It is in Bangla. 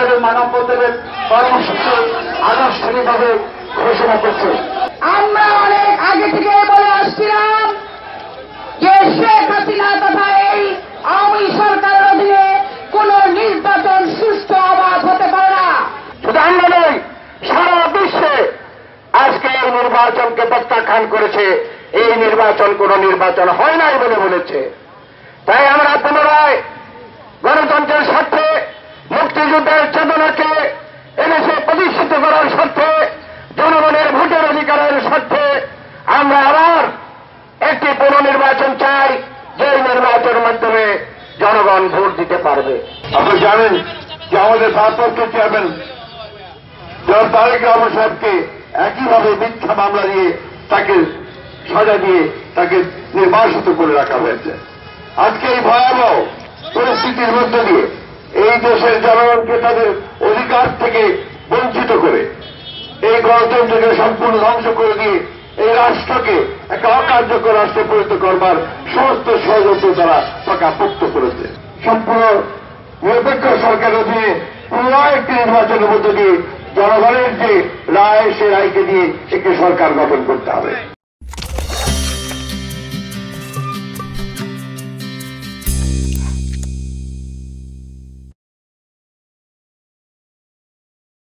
এই মানববন্ধনের কর্মসূচি আনুষ্ঠানিকভাবে ঘোষণা করছে। আমরা অনেক আগে থেকে বলে আসছিলাম যে শেখ হাসিনা তথা এই আওয়ামী সরকারের অধীনে কোন নির্বাচন সুষ্ঠু অবাধ হতে পারে না। শুধু আমরা নই সারা বিশ্বে আজকে এই নির্বাচনকে প্রত্যাখ্যান করেছে। এই নির্বাচন কোন নির্বাচন হয় নাই বলে বলেছে। তাই আমরা পুনরায় মুক্তিযুদ্ধের চেতনাকে এদেশে প্রতিষ্ঠিত করার স্বার্থে, জনগণের ভোটের অধিকারের স্বার্থে আমরা আবার একটি পুনর্নির্বাচন চাই যে নির্বাচনের মাধ্যমে জনগণ ভোট দিতে পারবে। আপনি জানেন যে আমাদের ভারপ্রাপ্ত চেয়ারম্যান জনাব তারেক রহমান সাহেবকে একইভাবে মিথ্যা মামলা দিয়ে তাকে সাজা দিয়ে তাকে নির্বাসিত করে রাখা হয়েছে। আজকে এই ভয়াবহ পরিস্থিতির মধ্য দিয়ে দেশের জনগণকে তাদের অধিকার থেকে বঞ্চিত করে। এই গণতন্ত্রকে সম্পূর্ণ ধ্বংস করে দিয়ে এই রাষ্ট্রকে একটা অকার্যকর রাষ্ট্রে পরিণত করবার সমস্ত ষড়যন্ত্র তারা পাকাপোক্ত করেছে। সম্পূর্ণ নিরপেক্ষ সরকারের অধীনে পুনরায় একটি নির্বাচনের মধ্য দিয়ে জনগণের যে রায়, সে রায়কে দিয়ে একটি সরকার গঠন করতে হবে।